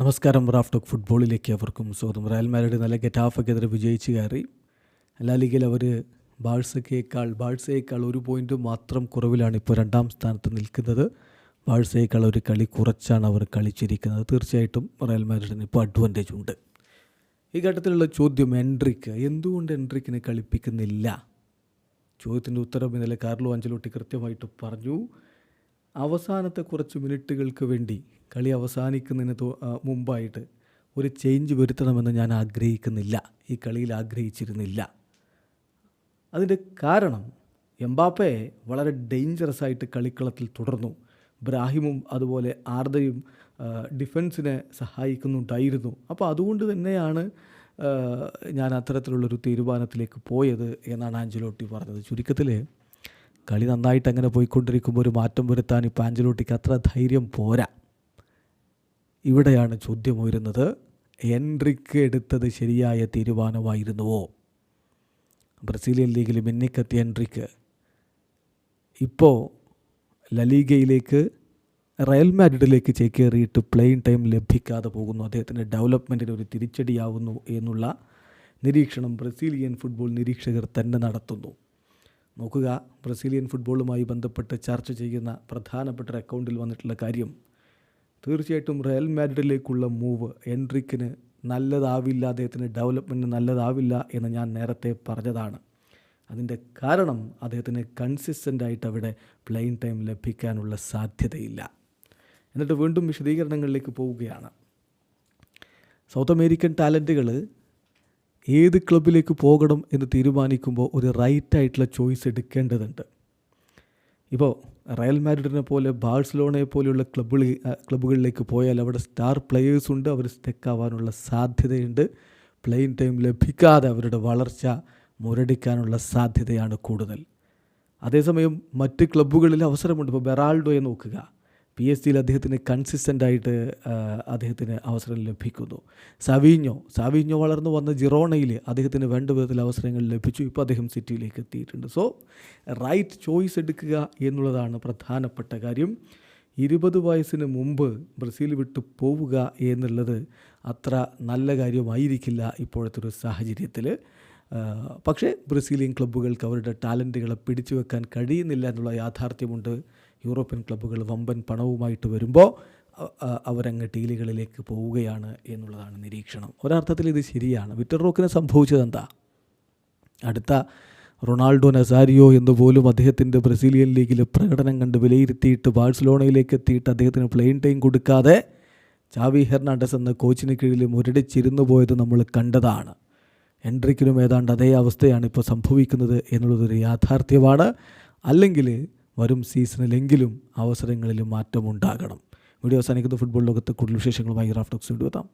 നമസ്കാരം റാഫ്റ്റോക്ക് ഫുട്ബോളിലേക്ക് അവർക്കും സ്വാഗതം. റയൽ മാഡ്രിഡ് നല്ല ഗെറ്റാഫക്കെതിരെ വിജയിച്ച് കയറി. ലാ ലീഗിൽ അവർ ബാഴ്സക്കേക്കാൾ ബാഴ്സയേക്കാൾ ഒരു പോയിന്റ് മാത്രം കുറവിലാണ് ഇപ്പോൾ രണ്ടാം സ്ഥാനത്ത് നിൽക്കുന്നത്. ബാഴ്സയേക്കാൾ ഒരു കളി കുറച്ചാണ് അവർ കളിച്ചിരിക്കുന്നത്. തീർച്ചയായിട്ടും റയൽ മാഡ്രിഡിന് ഇപ്പോൾ അഡ്വാന്റേജ് ഉണ്ട്. ഈ ഘട്ടത്തിലുള്ള ചോദ്യം എൻട്രിക്ക് എന്തുകൊണ്ട് എൻട്രിക്കിനെ കളിപ്പിക്കുന്നില്ല? ചോദ്യത്തിന്റെ ഉത്തരം ഇന്നലെ കാർലോ അഞ്ചലോട്ടി കൃത്യമായിട്ട് പറഞ്ഞു. അവസാനത്തെ കുറച്ച് മിനിറ്റുകൾക്ക് വേണ്ടി കളി അവസാനിക്കുന്നതിന് മുമ്പായിട്ട് ഒരു ചേഞ്ച് വരുത്തണമെന്ന് ഞാൻ ആഗ്രഹിക്കുന്നില്ല. ഈ കളിയിൽ ആഗ്രഹിച്ചിരുന്നില്ല. അതിന്റെ കാരണം എംബാപ്പെ വളരെ ഡേഞ്ചറസ് ആയിട്ട് കളിക്കളത്തിൽ തുടർന്നു. ബ്രാഹിമും അതുപോലെ ആർദയും ഡിഫൻസിനെ സഹായിക്കുന്നുണ്ടായിരുന്നു. അപ്പോൾ അതുകൊണ്ട് തന്നെയാണ് ഞാൻ അത്തരത്തിലുള്ളൊരു തീരുമാനത്തിലേക്ക് പോയത് എന്നാണ് ആഞ്ചലോട്ടി പറഞ്ഞത്. ചുരുക്കത്തിൽ കളി നന്നായിട്ട് അങ്ങനെ പോയിക്കൊണ്ടിരിക്കുമ്പോൾ ഒരു മാറ്റം വരുത്താൻ ഇപ്പോൾ ആഞ്ചലോട്ടിക്ക് അത്ര ധൈര്യം പോരാ. ഇവിടെയാണ് ചോദ്യം ഉയരുന്നത്. എൻട്രിക്ക് എടുത്തത് ശരിയായ തീരുമാനമായിരുന്നുവോ? ബ്രസീലിയൻ ലീഗിൽ മിന്നിക്കത്തിയ എൻട്രിക്ക് ഇപ്പോൾ ലലീഗയിലേക്ക് റയൽ മാഡ്രിഡിലേക്ക് ചേക്കേറിയിട്ട് പ്ലെയിൻ ടൈം ലഭിക്കാതെ പോകുന്നു. അദ്ദേഹത്തിന്റെ ഡെവലപ്മെന്റിന് ഒരു തിരിച്ചടിയാവുന്നു എന്നുള്ള നിരീക്ഷണം ബ്രസീലിയൻ ഫുട്ബോൾ നിരീക്ഷകർ തന്നെ നടത്തുന്നു. നോക്കുക. ബ്രസീലിയൻ ഫുട്ബോളുമായി ബന്ധപ്പെട്ട് ചർച്ച ചെയ്യുന്ന പ്രധാനപ്പെട്ട ഒരു അക്കൗണ്ടിൽ വന്നിട്ടുള്ള കാര്യം. തീർച്ചയായിട്ടും റയൽ മാഡ്രിഡിലേക്കുള്ള മൂവ് എൻട്രിക്കിന് നല്ലതാവില്ല അദ്ദേഹത്തിന് ഡെവലപ്മെന്റിന് നല്ലതാവില്ല എന്ന് ഞാൻ നേരത്തെ പറഞ്ഞതാണ്. അതിന്റെ കാരണം അദ്ദേഹത്തിന് കൺസിസ്റ്റന്റ് ആയിട്ട് അവിടെ പ്ലെയിൻ ടൈം ലഭിക്കാനുള്ള സാധ്യതയില്ല. എന്നിട്ട് വീണ്ടും വിശദീകരണങ്ങളിലേക്ക് പോവുകയാണ്. സൗത്ത് അമേരിക്കൻ ടാലന്റുകൾ ഏത് ക്ലബിലേക്ക് പോകണം എന്ന് തീരുമാനിക്കുമ്പോൾ ഒരു റൈറ്റ് ആയിട്ടുള്ള ചോയ്സ് എടുക്കേണ്ടതുണ്ട്. ഇപ്പോൾ റയൽ മാഡ്രിഡിനെ പോലെ ബാഴ്സലോണയെ പോലെയുള്ള ക്ലബുകളിൽ ക്ലബ്ബുകളിലേക്ക് പോയാൽ അവിടെ സ്റ്റാർ പ്ലെയേഴ്സ് ഉണ്ട് അവർ സ്റ്റെക്കാവാനുള്ള സാധ്യതയുണ്ട്. പ്ലെയിൻ ടൈം ലഭിക്കാതെ അവരുടെ വളർച്ച മുരടിക്കാനുള്ള സാധ്യതയാണ് കൂടുതൽ. അതേസമയം മറ്റ് ക്ലബ്ബുകളിൽ അവസരമുണ്ട്. ഇപ്പോൾ ബെറാൾഡോയെ നോക്കുക. പി എസ് ജിയിൽ അദ്ദേഹത്തിന് കൺസിസ്റ്റന്റ് ആയിട്ട് അദ്ദേഹത്തിന് അവസരം ലഭിക്കുന്നു. സവീഞ്ഞോ സവീഞ്ഞോ വളർന്നു വന്ന ജിറോണയിൽ അദ്ദേഹത്തിന് വേണ്ട വിധത്തിൽ അവസരങ്ങൾ ലഭിച്ചു. ഇപ്പോൾ അദ്ദേഹം സിറ്റിയിലേക്ക് എത്തിയിട്ടുണ്ട്. സോ റൈറ്റ് ചോയ്സ് എടുക്കുക എന്നുള്ളതാണ് പ്രധാനപ്പെട്ട കാര്യം. ഇരുപത് വയസ്സിന് മുമ്പ് ബ്രസീൽ വിട്ടു പോവുക എന്നുള്ളത് അത്ര നല്ല കാര്യമായിരിക്കില്ല ഇപ്പോഴത്തെ ഒരു സാഹചര്യത്തിൽ. പക്ഷേ ബ്രസീലിയൻ ക്ലബ്ബുകൾക്ക് അവരുടെ ടാലന്റുകളെ പിടിച്ചു വെക്കാൻ കഴിയുന്നില്ല എന്നുള്ള യാഥാർത്ഥ്യമുണ്ട്. യൂറോപ്യൻ ക്ലബ്ബുകൾ വമ്പൻ പണവുമായിട്ട് വരുമ്പോൾ അവരങ്ങ് ടീലുകളിലേക്ക് പോവുകയാണ് എന്നുള്ളതാണ് നിരീക്ഷണം. ഒരർത്ഥത്തിൽ ഇത് ശരിയാണ്. വിക്ടർ റോക്കിന് സംഭവിച്ചത് എന്താ? അടുത്ത റൊണാൾഡോ നസാരിയോ എന്ന് പോലും അദ്ദേഹത്തിന്റെ ബ്രസീലിയൻ ലീഗിൽ പ്രകടനം കണ്ട് വിലയിരുത്തിയിട്ട് ബാഴ്സലോണയിലേക്ക് എത്തിയിട്ട് അദ്ദേഹത്തിന് പ്ലെയിൻ ടൈം കൊടുക്കാതെ ചാവി ഹെർണാണ്ടസ് എന്ന കോച്ചിന് കീഴിൽ മുരടിച്ചിരുന്നു പോയത് നമ്മൾ കണ്ടതാണ്. എൻട്രിക്കിനും ഏതാണ്ട് അതേ അവസ്ഥയാണ് ഇപ്പോൾ സംഭവിക്കുന്നത് എന്നുള്ളതൊരു യാഥാർത്ഥ്യമാണ്. അല്ലെങ്കിൽ വരും സീസണിലെങ്കിലും അവസരങ്ങളിൽ മാറ്റമുണ്ടാകണം. വീഡിയോ അവസാനിക്കുന്ന. ഫുട്ബോൾ ലോകത്ത് കൂടുതൽ വിശേഷങ്ങളുമായി റാഫ്റ്റോക്സ് കൊണ്ടുവെത്താം